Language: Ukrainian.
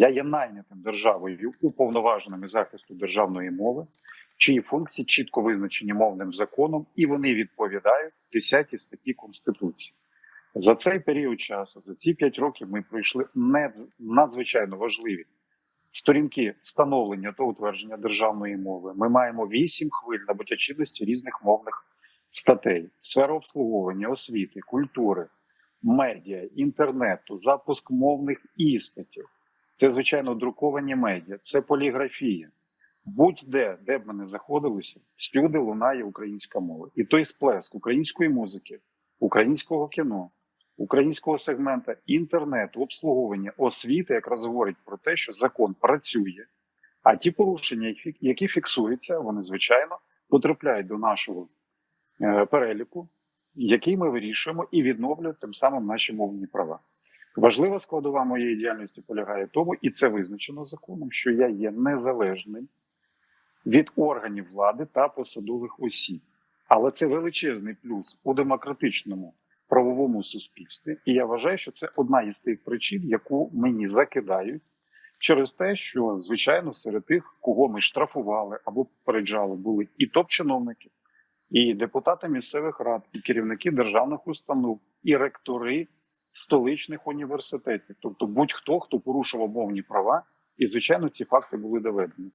Я є найнятим державою уповноваженим із захисту державної мови, чиї функції чітко визначені мовним законом, і вони відповідають 10 статті Конституції. За цей період часу, за ці 5 років, ми пройшли надзвичайно важливі сторінки становлення та утвердження державної мови. Ми маємо 8 хвиль набуття чинності різних мовних статей, сфера обслуговування, освіти, культури, медіа, інтернету, запуск мовних іспитів. Це, звичайно, друковані медіа, це поліграфія. Будь-де, де б ми не заходилися, всюди лунає українська мова. І той сплеск української музики, українського кіно, українського сегмента інтернету, обслуговування, освіти якраз говорить про те, що закон працює, а ті порушення, які- фіксуються, вони звичайно потрапляють до нашого е, переліку, який ми вирішуємо і відновлюємо тим самим наші мовні права. Важлива складова моєї діяльності полягає в тому, і це визначено законом, що я є незалежним від органів влади та посадових осіб. Але це величезний плюс у демократичному правовому суспільстві. І я вважаю, що це одна із тих причин, яку мені закидають через те, що звичайно серед тих, кого ми штрафували або попереджали, були і топ-чиновники, і депутати місцевих рад, і керівники державних установ, і ректори столичних університетів, тобто будь-хто, хто порушував мовні права, і звичайно ці факти були доведені.